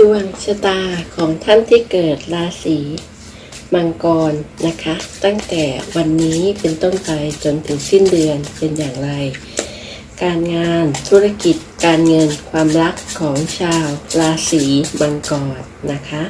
ดวงชะตาของท่านที่เกิดราศีมังกรนะคะ ตั้งแต่วันนี้เป็นต้นไปจนถึงสิ้นเดือนเป็นอย่างไร การงานธุรกิจการเงินความรักของชาวราศีมังกรนะคะ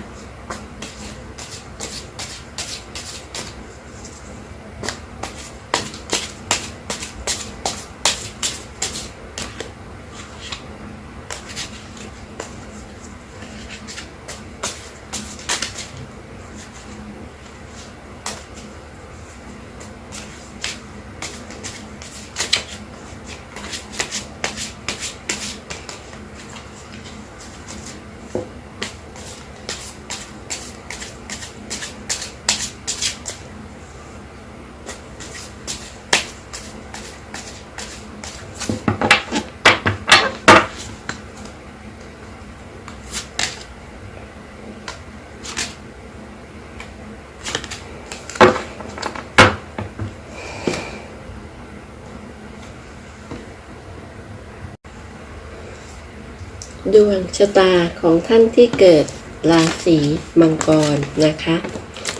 ดวงชะตาของท่านที่เกิดราศีมังกรนะคะ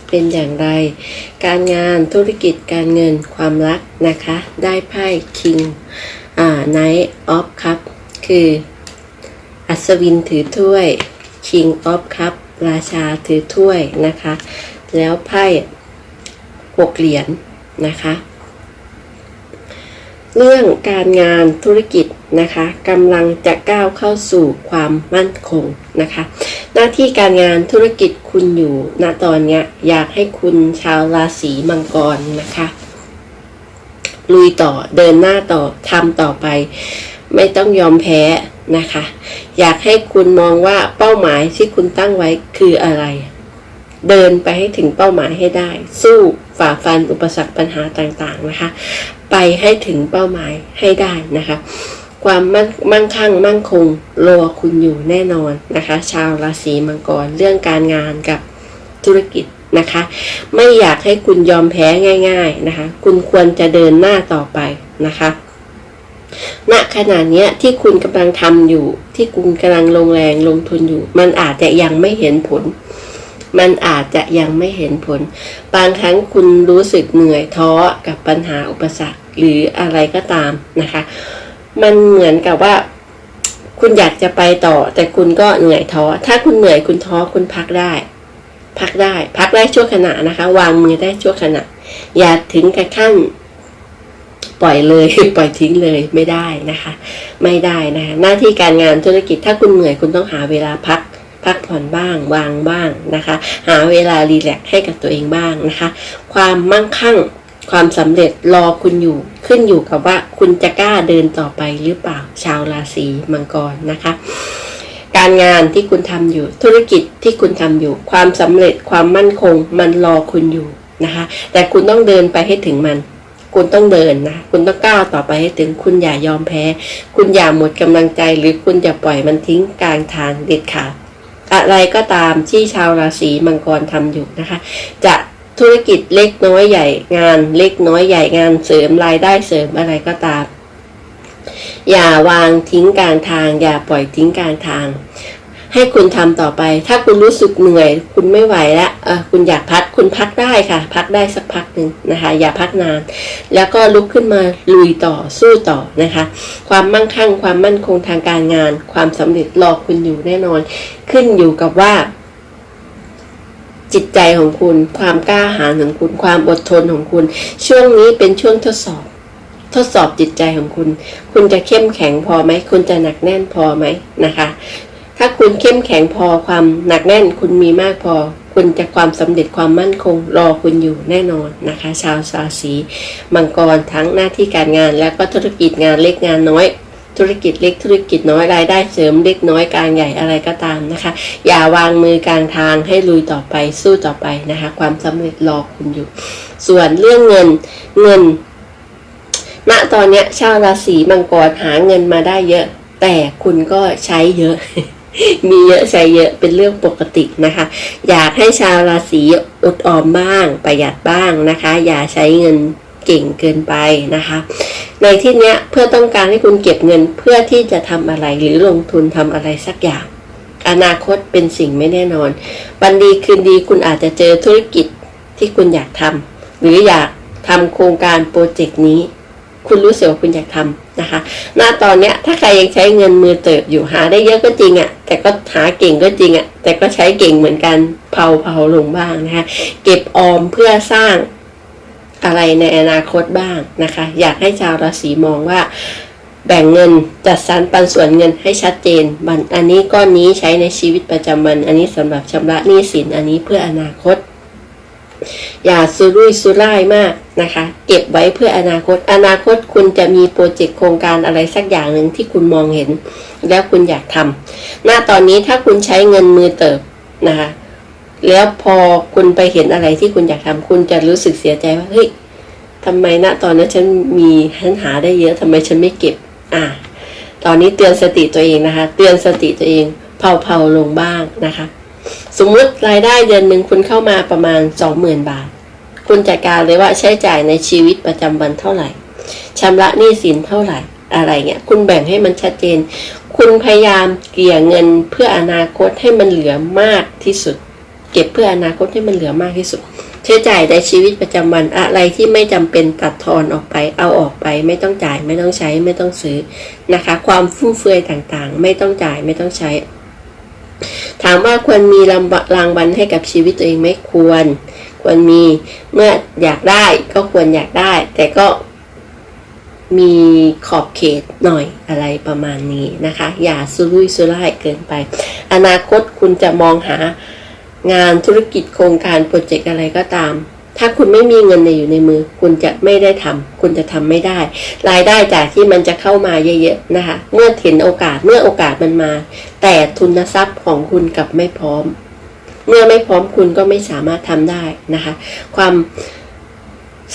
เป็นอย่างไร การงานธุรกิจการเงินความรักนะคะ ได้ไพ่คิงอ่าไนท์ออฟคัพคือ อัศวินถือถ้วย King of Cup ราชาถือถ้วยนะคะ แล้วไพ่หกเหรียญนะคะ เรื่องการงานธุรกิจนะคะกำลังจะก้าวเข้าสู่ความมั่นคงนะคะ หน้าที่การงานธุรกิจคุณอยู่ณตอนนี้อยากให้คุณชาวราศีมังกรนะคะ ลุยต่อเดินหน้าต่อทำต่อไป ไม่ต้องยอมแพ้นะคะ อยากให้คุณมองว่าเป้าหมายที่คุณตั้งไว้คืออะไร เดินไปให้ถึงเป้าหมายให้ได้ สู้ ฝ่าฟันอุปสรรคปัญหาต่างๆนะคะ ไปให้ถึงเป้าหมายให้ได้นะคะ ความมั่นมั่งคั่งมั่งคงรอคุณอยู่แน่นอนนะคะ ชาวราศีมังกรเรื่องการงานกับธุรกิจนะคะ ไม่อยากให้คุณยอมแพ้ง่าย ๆนะคะ คุณควรจะเดินหน้าต่อไปนะคะณขณะนี้ที่คุณกำลังทำอยู่ ที่คุณกำลังลงแรงลงทุนอยู่ มันอาจจะยังไม่เห็นผล มันอาจจะยังไม่เห็นผล บางครั้งคุณรู้สึกเหนื่อยท้อกับปัญหาอุปสรรคหรืออะไรก็ตามนะคะ มันเหมือนกับว่า คุณอยากจะไปต่อ แต่คุณก็เหนื่อยท้อ ถ้าคุณเหนื่อยคุณท้อคุณพักได้ พักได้ พักได้ชั่วขณะนะคะ วางมือได้ชั่วขณะ อย่าถึงกับขั้นปล่อยเลยปล่อยทิ้งเลยไม่ได้นะคะ ไม่ได้นะคะหน้าที่การงานธุรกิจถ้าคุณเหนื่อยคุณต้องหาเวลาพัก พักผ่อนบ้าง วางบ้างนะคะ หาเวลารีแลกซ์ให้กับตัวเองบ้างนะคะ ความมั่งคั่งความสำเร็จรอคุณอยู่ขึ้นอยู่กับว่าคุณจะกล้าเดินต่อไปหรือเปล่าชาวราศีมังกรนะคะ การงานที่คุณทำอยู่ธุรกิจที่คุณทำอยู่ ความสำเร็จความมั่นคงมันรอคุณอยู่นะคะ แต่คุณต้องเดินไปให้ถึงมัน คุณต้องเดินนะ คุณต้องก้าวต่อไปให้ถึงคุณอย่ายอมแพ้ คุณอย่าหมดกำลังใจ หรือคุณอย่าปล่อยมันทิ้งกลางทางเด็ดขาด อะไรก็ตามที่ชาวราศีมังกรทำอยู่นะคะ จะธุรกิจเล็กน้อยใหญ่งานเล็กน้อยใหญ่งานเสริมรายได้เสริมอะไรก็ตาม อย่าวางทิ้งกลางทาง อย่าปล่อยทิ้งกลางทาง ให้คุณทำต่อไป ถ้าคุณรู้สึกเหนื่อย คุณไม่ไหวแล้วเออคุณอยากพักคุณพักได้ค่ะ พักได้สักพักหนึ่งนะคะ อย่าพักนาน แล้วก็ลุกขึ้นมาลุยต่อสู้ต่อนะคะ ความมั่งคั่ง ความมั่นคงทางการงาน ความสำเร็จรอคุณอยู่แน่นอน ขึ้นอยู่กับว่าจิตใจของคุณ ความกล้าหาญของคุณ ความอดทนของคุณ ช่วงนี้เป็นช่วงทดสอบ ทดสอบจิตใจของคุณ คุณจะเข้มแข็งพอไหม คุณจะหนักแน่นพอไหมนะคะ ถ้าคุณเข้มแข็งพอความหนักแน่นคุณมีมากพอ คุณจะความสำเร็จความมั่นคง รอคุณอยู่แน่นอนนะคะ ชาวราศีมังกรทั้งหน้าที่การงาน แล้วก็ธุรกิจงานเล็กงานน้อยธุรกิจเล็กธุรกิจน้อยรายได้เสริมเล็กน้อยกลางใหญ่อะไรก็ตามนะคะ อย่าวางมือกลางทางให้ลุยต่อไปสู้ต่อไปนะคะ ความสำเร็จรอคุณอยู่ ส่วนเรื่องเงินเงินณตอนเนี้ยชาวราศีมังกรหาเงินมาได้เยอะ แต่คุณก็ใช้เยอะ มีเยอะใช้เยอะเป็นเรื่องปกตินะคะ อยากให้ชาวราศีอดออมบ้าง ประหยัดบ้างนะคะ อย่าใช้เงินเก่งเกินไปนะคะ ในที่เนี้ยเพื่อต้องการให้คุณเก็บเงินเพื่อที่จะทำอะไรหรือลงทุนทำอะไรสักอย่าง อนาคตเป็นสิ่งไม่แน่นอน วันดีคืนดีคุณอาจจะเจอธุรกิจที่คุณอยากทำหรืออยากทำโครงการโปรเจกต์นี้ คุณรู้สึกว่าคุณอยากทำนะคะ หน้าตอนเนี้ยถ้าใครยังใช้เงินมือเติบอยู่หาได้เยอะก็จริงอะ่ะ แต่ก็หาเก่งก็จริงอะ่ะ แต่ก็ใช้เก่งเหมือนกันเผาเผาลงบ้างนะคะ เก็บออมเพื่อสร้างอะไรในอนาคตบ้างนะคะ อยากให้ชาวราศีมองว่าแบ่งเงินจัดสรรปันส่วนเงินให้ชัดเจนบันอันนี้ก้อนนี้ใช้ในชีวิตประจำวัน อันนี้สำหรับชำระหนี้สินอันนี้เพื่ออนาคต อย่าสุรุ่ยสุร่ายมากนะคะ เก็บไว้เพื่ออนาคต อนาคตคุณจะมีโปรเจกต์โครงการอะไรสักอย่างหนึ่งที่คุณมองเห็น แล้วคุณอยากทำหน้าตอนนี้ถ้าคุณใช้เงินมือเติบนะคะ แล้วพอคุณไปเห็นอะไรที่คุณอยากทำคุณจะรู้สึกเสียใจว่าเฮ้ยทำไมณตอนนั้นฉันมีฉันหาได้เยอะทำไมฉันไม่เก็บ อะตอนนี้เตือนสติตัวเองนะคะ เตือนสติตัวเองเผาๆลงบ้างนะคะ สมมุติรายได้เดือนหนึ่งคุณเข้ามาประมาณ 20,000 บาท คุณจัดการเลยว่าใช้จ่ายในชีวิตประจำวันเท่าไหร่ชำระหนี้สินเท่าไหร่อะไรเงี้ยคุณแบ่งให้มันชัดเจน คุณพยายามเกลี่ยเงินเพื่ออนาคตให้มันเหลือมากที่สุด เก็บเพื่ออนาคตให้มันเหลือมากที่สุด ใช้จ่ายในชีวิตประจำวันอะไรที่ไม่จำเป็นตัดทอนออกไป เอาออกไป ไม่ต้องจ่ายไม่ต้องใช้ไม่ต้องซื้อนะคะ ความฟุ่มเฟือยต่างๆ ไม่ต้องจ่ายไม่ต้องใช้ ถามว่าควรมีรางวัลให้กับชีวิตตัวเองไหมควร ควรมีเมื่ออยากได้ก็ควรอยากได้ แต่ก็มีขอบเขตหน่อยอะไรประมาณนี้นะคะ อย่าสุรุ่ยสุร่ายเกินไป อนาคตคุณจะมองหางานธุรกิจโครงการโปรเจกต์อะไรก็ตาม ถ้าคุณไม่มีเงินในอยู่ในมือ คุณจะไม่ได้ทำคุณจะทำไม่ได้ รายได้จากที่มันจะเข้ามาเยอะๆนะคะ เมื่อเห็นโอกาสเมื่อโอกาสมันมา แต่ทุนทรัพย์ของคุณกลับไม่พร้อม เมื่อไม่พร้อมคุณก็ไม่สามารถทำได้นะคะ ความ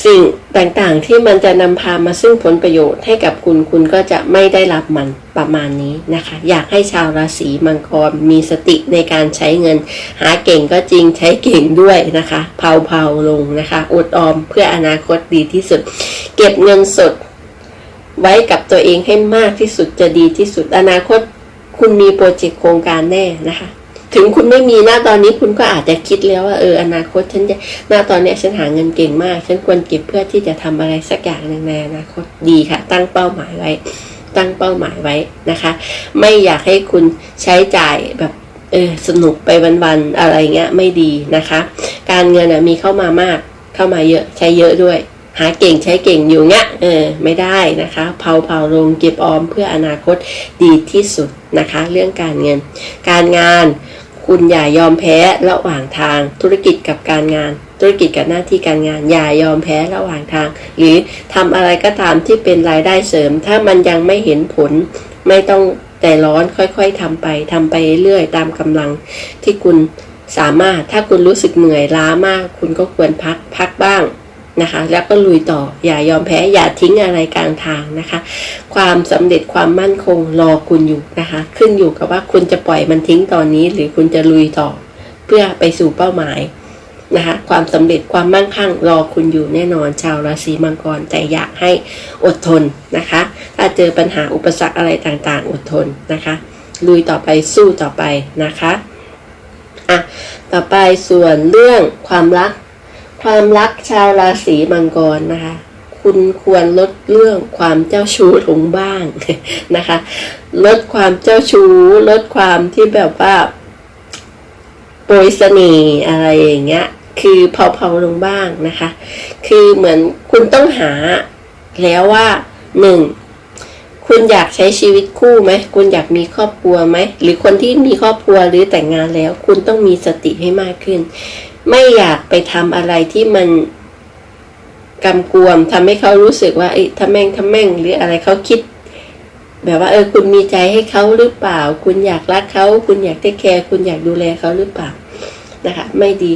สิ่งต่างๆที่มันจะนำพามาซึ่งผลประโยชน์ให้กับคุณคุณก็จะไม่ได้รับมันประมาณนี้นะคะ อยากให้ชาวราศีมังกรมีสติในการใช้เงิน หาเก่งก็จริงใช้เก่งด้วยนะคะเผาๆลงนะคะอดออมเพื่ออนาคตดีที่สุด เก็บเงินสด ไว้กับตัวเองให้มากที่สุดจะดีที่สุดอนาคตคุณมีโปรเจกต์โครงการแน่นะคะ ถึงคุณไม่มีหน้าตอนนี้คุณก็อาจจะคิดแล้วว่าเอออนาคตฉันจะหน้าตอนนี้ฉันหาเงินเก่งมาก ฉันควรเก็บเพื่อที่จะทำอะไรสักอย่างหนึ่งในอนาคตดีค่ะ ตั้งเป้าหมายไว้ ตั้งเป้าหมายไว้นะคะ ไม่อยากให้คุณใช้จ่ายแบบเออสนุกไปวันๆอะไรเงี้ยไม่ดีนะคะ การเงินนะมีเข้ามามากเข้ามาเยอะใช้เยอะด้วย หาเก่งใช้เก่งอยู่เงี้ยเออไม่ได้นะคะเผาเผาลงเก็บออมเพื่ออนาคตดีที่สุดนะคะ เรื่องการเงิน การงาน คุณอย่ายอมแพ้ระหว่างทางธุรกิจกับการงาน ธุรกิจกับหน้าที่การงาน อย่ายอมแพ้ระหว่างทาง หรือทำอะไรก็ตามที่เป็นรายได้เสริม ถ้ามันยังไม่เห็นผล ไม่ต้องแต่ร้อนค่อยๆทำไปทำไปเรื่อยๆตามกำลังที่คุณสามารถถ้าคุณรู้สึกเหนื่อยล้ามาก คุณก็ควรพักพักบ้าง นะคะ แล้วก็ลุยต่ออย่ายอมแพ้อย่าทิ้งอะไรกลางทางนะคะ ความสำเร็จความมั่นคงรอคุณอยู่นะคะ ขึ้นอยู่กับว่าคุณจะปล่อยมันทิ้งตอนนี้ หรือคุณจะลุยต่อ เพื่อไปสู่เป้าหมายนะคะความสำเร็จความมั่งคั่งรอคุณอยู่แน่นอนชาวราศีมังกรแต่อยากให้อดทนนะคะ ถ้าเจอปัญหาอุปสรรคอะไรต่างๆ อดทนนะคะ ลุยต่อไปสู้ต่อไปนะคะอะต่อไปส่วนเรื่องความรัก ความรักชาวราศีมังกรนะคะ คุณควรลดเรื่องความเจ้าชู้ลงบ้างนะคะ ลดความเจ้าชู้ ลดความที่แบบว่าโปรยเสน่ห์อะไรอย่างเงี้ย คือเผาๆลงบ้างนะคะ คือเหมือนคุณต้องหาแล้วว่าหนึ่งคุณอยากใช้ชีวิตคู่ไหม คุณอยากมีครอบครัวไหม หรือคนที่มีครอบครัวหรือแต่งงานแล้ว คุณต้องมีสติให้มากขึ้น ไม่อยากไปทำอะไรที่มันกำกวมทำให้เขารู้สึกว่าไอ้ยทำแม่งทำแม่งหรืออะไรเขาคิด แบบว่าเออคุณมีใจให้เขาหรือเปล่า คุณอยากรักเขา คุณอยากเทคแคร์คุณอยากดูแลเขาหรือเปล่า นะคะไม่ดี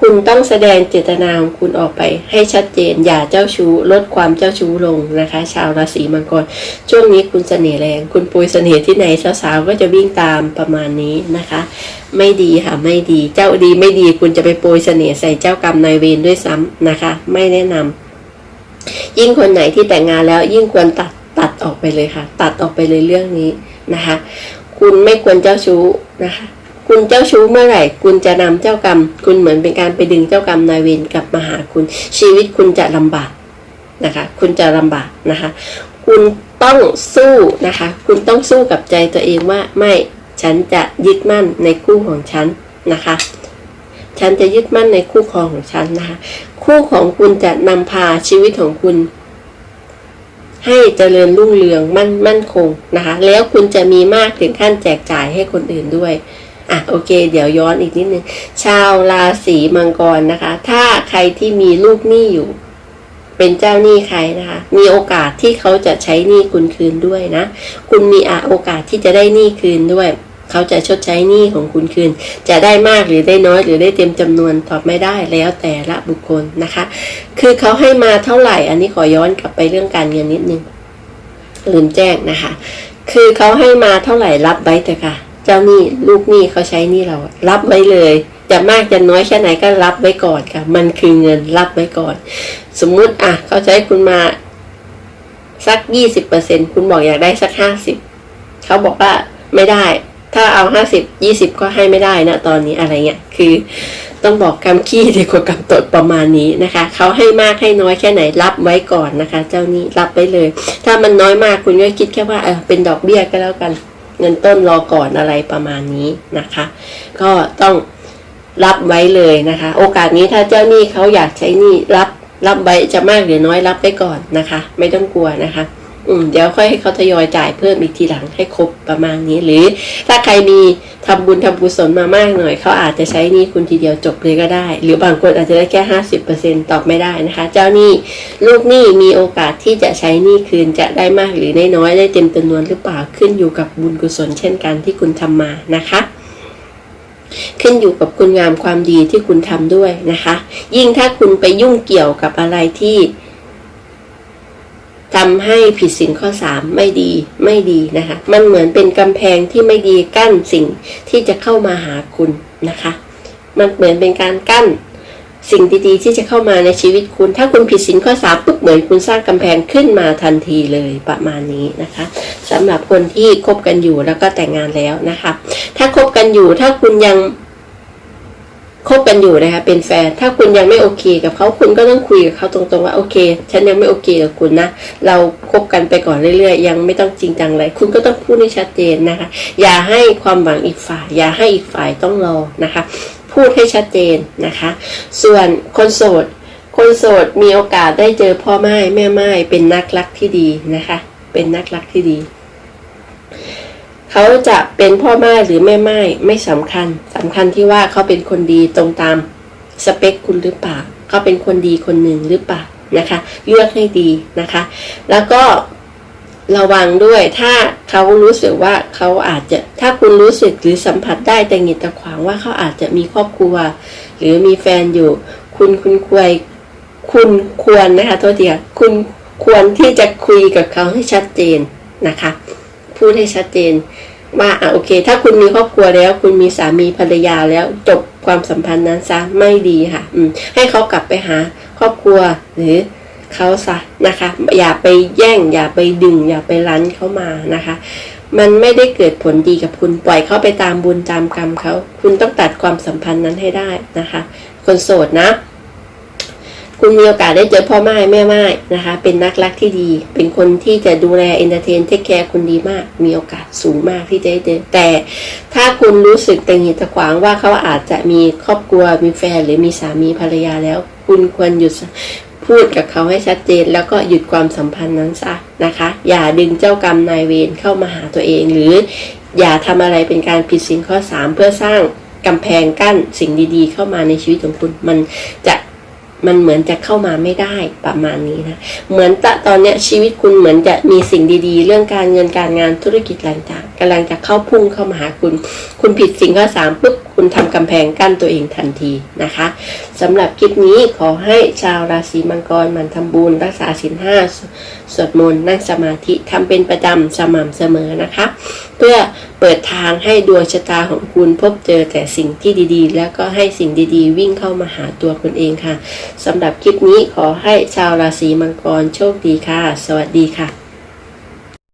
คุณต้องแสดงเจตนาของคุณออกไปให้ชัดเจน อย่าเจ้าชู้ลดความเจ้าชู้ลงนะคะ ชาวราศีมังกร ช่วงนี้คุณเสน่ห์แรง คุณปุยเสน่ห์ที่ไหนสาวๆก็จะวิ่งตามประมาณนี้นะคะ ไม่ดีค่ะไม่ดีเจ้าดีไม่ดีคุณจะไปโปรยเสน่ห์ใส่เจ้ากรรมนายเวรด้วยซ้ำนะคะ ไม่แนะนำยิ่งคนไหนที่แต่งงานแล้วยิ่งควรตัดตัดออกไปเลยค่ะ ตัดออกไปเลยเรื่องนี้นะคะ คุณไม่ควรเจ้าชู้นะคะ คุณเจ้าชู้เมื่อไหร่ คุณจะนำเจ้ากรรม คุณเหมือนเป็นการไปดึงเจ้ากรรมนายเวรกลับมาหาคุณ ชีวิตคุณจะลำบากนะคะ คุณจะลำบากนะคะ คุณต้องสู้นะคะ คุณต้องสู้กับใจตัวเองว่าไม่ฉันจะยึดมั่นในคู่ของฉันนะคะ ฉันจะยึดมั่นในคู่ครองของฉันนะคะ คู่ของคุณจะนำพาชีวิตของคุณ ให้เจริญรุ่งเรืองมั่นมั่นคงนะคะ แล้วคุณจะมีมากถึงขั้นแจกจ่ายให้คนอื่นด้วย อะโอเค เดี๋ยวย้อนอีกนิดนึงชาวราศีมังกรนะคะ ถ้าใครที่มีลูกหนี้อยู่ เป็นเจ้าหนี้ใครนะคะ มีโอกาสที่เขาจะใช้หนี้คุณคืนด้วยนะ คุณมีอโอกาสที่จะได้หนี้คืนด้วยเขาจะชดใช้หนี้ของคุณคืน จะได้มากหรือได้น้อยหรือได้เต็มจำนวนตอบไม่ได้แล้วแต่ละบุคคลนะคะ คือเขาให้มาเท่าไหร่ อันนี้ขอย้อนกลับไปเรื่องการเงินนิดนึงลืมแจ้งนะคะ คือเขาให้มาเท่าไหร่รับไว้เถอะค่ะ เจ้าหนี้ลูกหนี้เขาใช้หนี้เรา รับไว้เลย จะมากจะน้อยแค่ไหนก็รับไว้ก่อนค่ะ มันคือเงินรับไว้ก่อน สมมุติอะเขาใช้คุณมาสักยี่สิบเปอร์เซ็นคุณบอกอยากได้สักห้าสิบเขาบอกว่าไม่ได้ ถ้าเอาห้าสิบยี่สิบก็ให้ไม่ได้นะตอนนี้อะไรเงี้ยคือ ต้องบอกกำขี้ดีกว่ากำตดประมาณนี้นะคะเขาให้มากให้น้อยแค่ไหนรับไว้ก่อนนะคะ เจ้านี้รับไวเลย ถ้ามันน้อยมากคุณก็คิดแค่ว่าเออเป็นดอกเบี้ยก็แล้วกัน เงินต้นรอก่อนอะไรประมาณนี้นะคะ ก็ต้องรับไว้เลยนะคะ โอกาสนี้ถ้าเจ้าหนี้เขาอยากใช้หนี้รับรับไว้จะมากหรือน้อยรับไปก่อนนะคะ ไม่ต้องกลัวนะคะ อืมเดี๋ยวค่อยให้เขาทยอยจ่ายเพิ่มอีกทีหลังให้ครบประมาณนี้ หรือ ถ้าใครมีทำบุญทำกุศลมามากหน่อยเขาอาจจะใช้นี้คุณทีเดียวจบเลยก็ได้ หรือบางคนอาจจะได้แค่ห้าสิบเปอร์เซ็นตอบไม่ได้นะคะ เจ้านี้ลูกหนี้มีโอกาสที่จะใช้นี้คืนจะได้มากหรือได้น้อยได้เต็มจำนวนหรือเปล่าขึ้นอยู่กับบุญกุศลเช่นกันที่คุณทำมานะคะขึ้นอยู่กับคุณงามความดีที่คุณทำด้วยนะคะ ยิ่งถ้าคุณไปยุ่งเกี่ยวกับอะไรที่ ทำให้ผิดศีลข้อสามไม่ดีไม่ดีนะคะ มันเหมือนเป็นกำแพงที่ไม่ดีกั้นสิ่งที่จะเข้ามาหาคุณนะคะ มันเหมือนเป็นการกั้นสิ่งดีๆ ที่จะเข้ามาในชีวิตคุณ ถ้าคุณผิดศีลข้อสามปุ๊บเหมือนคุณสร้างกำแพงขึ้นมาทันทีเลยประมาณนี้นะคะสำหรับคนที่คบกันอยู่แล้วก็แต่งงานแล้วนะคะ ถ้าคบกันอยู่ถ้าคุณยัง คบกันอยู่นะคะเป็นแฟน ถ้าคุณยังไม่โอเค กับเขาคุณก็ต้องคุยกับเขาตรงๆว่าโอเค ฉันยังไม่โอเคกับคุณนะ เราคบกันไปก่อนเรื่อยๆ ยังไม่ต้องจริงจังเลยคุณก็ต้องพูดให้ชัดเจนนะคะ อย่าให้ความหวังอีกฝ่าย อย่าให้อีกฝ่ายต้องรอนะคะ พูดให้ชัดเจนนะคะ ส่วนคนโสด คนโสดมีโอกาสได้เจอพ่อไม้แม่ไม้เป็นนักรักที่ดีนะคะ เป็นนักรักที่ดี เขาจะเป็นพ่อไม้หรือแม่ไม้ไม่สำคัญสำคัญที่ว่าเขาเป็นคนดีตรงตามสเปคคุณหรือเปล่าเขาเป็นคนดีคนหนึ่งหรือเปล่านะคะเลือกให้ดีนะคะ แล้วก็ระวังด้วยถ้าเขารู้สึกว่าเขาอาจจะถ้าคุณรู้สึกหรือสัมผัสได้แต่หงิดตะขวางว่าเขาอาจจะมีครอบครัว หรือมีแฟนอยู่ คุณคุณควรคุณควรนะคะโทษทีค่ะคุณควรที่จะคุยกับเขาให้ชัดเจนนะคะ พูดให้ชัดเจน ว่าอะโอเค ถ้าคุณมีครอบครัวแล้ว คุณมีสามีภรรยาแล้วจบความสัมพันธ์นั้นซะไม่ดีค่ะ อืม ให้เขากลับไปหาครอบครัวหรือเขาซะนะคะ อย่าไปแย่ง อย่าไปดึง อย่าไปรั้นเขามานะคะ มันไม่ได้เกิดผลดีกับคุณปล่อยเขาไปตามบุญตามกรรมเขา คุณต้องตัดความสัมพันธ์นั้นให้ได้นะคะ คนโสดนะ คุณมีโอกาสได้เจอพ่อไม้แม่ไม้นะคะ เป็นนักรักที่ดี เป็นคนที่จะดูแลเอนเตอร์เทนเทคแคร์คุณดีมาก มีโอกาสสูงมากที่จะได้เจอแต่ ถ้าคุณรู้สึกตังหิตะขวางว่าเขาอาจจะมีครอบครัวมีแฟนหรือมีสามีภรรยาแล้ว คุณควรหยุดพูดกับเขาให้ชัดเจน แล้วก็หยุดความสัมพันธ์นั้นซะนะคะ อย่าดึงเจ้ากรรมนายเวรเข้ามาหาตัวเอง หรือ อย่าทำอะไรเป็นการผิดศีลข้อ 3 เพื่อสร้างกำแพงกั้นสิ่งดีๆ เข้ามาในชีวิตของคุณ มันจะ มันเหมือนจะเข้ามาไม่ได้ประมาณนี้นะ เหมือนตะตอนเนี้ยชีวิตคุณเหมือนจะมีสิ่งดีๆ เรื่องการเงินการงานธุรกิจต่างๆกำลังจะเข้าพุ่งเข้ามาหาคุณ คุณผิดสิ่งข้อสามปุ๊บ คุณทำกำแพงกั้นตัวเองทันทีนะคะสำหรับคลิปนี้ขอให้ชาวราศีมังกรมันทำบุญรักษาศีลห้าสวดมนต์นั่งสมาธิทำเป็นประจำสม่ำเสมอนะคะ เพื่อเปิดทางให้ดวงชะตาของคุณพบเจอแต่สิ่งที่ดีๆ แล้วก็ให้สิ่งดีๆ วิ่งเข้ามาหาตัวคุณเองค่ะสำหรับคลิปนี้ขอให้ชาวราศีมังกรโชคดีค่ะ สวัสดีค่ะ